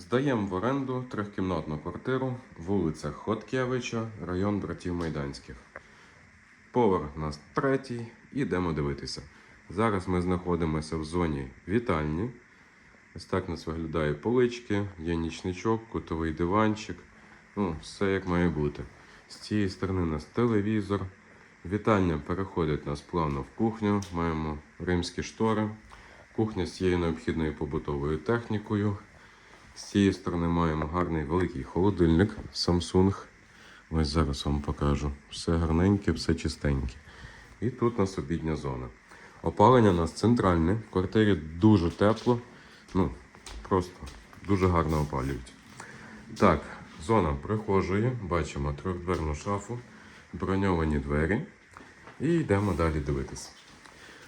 Здаємо в оренду трьохкімнатну квартиру, вулиця Хоткевича, район братів Майданських. Поверх у нас третій, ідемо дивитися. Зараз ми знаходимося в зоні вітальні. Ось так у нас виглядає полички, є нічничок, кутовий диванчик. Ну, все як має бути. З цієї сторони у нас телевізор. Вітальня переходить нас плавно в кухню. Маємо римські штори. Кухня з цією необхідною побутовою технікою. З цієї сторони маємо гарний великий холодильник Samsung. Ось зараз вам покажу. Все гарненьке, все чистеньке. І тут у нас обідня зона. Опалення у нас центральне. В квартирі дуже тепло. Ну, просто дуже гарно опалюють. Так, зона прихожої. Бачимо трьохдверну шафу, броньовані двері. І йдемо далі дивитися.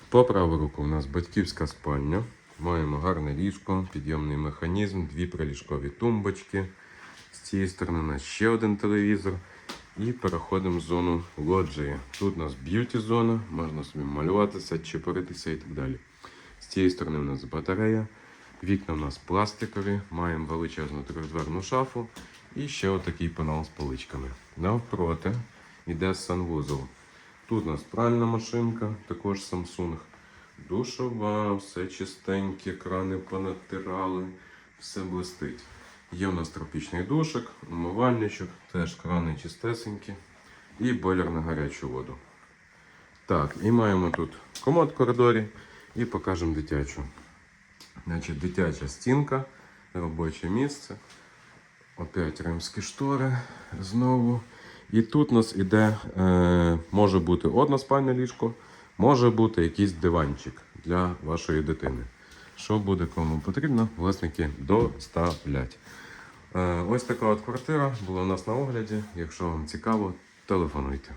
По праву руку у нас батьківська спальня. Маємо гарне ліжко, підйомний механізм, дві приліжкові тумбочки. З цієї сторони у нас ще один телевізор. І переходимо в зону лоджії. Тут у нас б'юті зона, можна собі малюватися, чепуритися і так далі. З цієї сторони у нас батарея. Вікна у нас пластикові, маємо величезну трьохдверну шафу і ще отакий панел з поличками. Навпроти йде санвузол. Тут у нас пральна машинка, також Samsung. Душова, все чистеньке, крани понатирали, все блистить. Є у нас тропічний душик, умивальничок, теж крани чистесенькі і бойлер на гарячу воду. Так, і маємо тут комод в коридорі і покажемо дитячу. Значить, дитяча стінка, робоче місце. Опять римські штори знову. І тут у нас іде, е, може бути односпальне ліжко, може бути якийсь диванчик для вашої дитини. Що буде кому потрібно, власники доставлять. Е, ось така от квартира була у нас на огляді. Якщо вам цікаво, телефонуйте.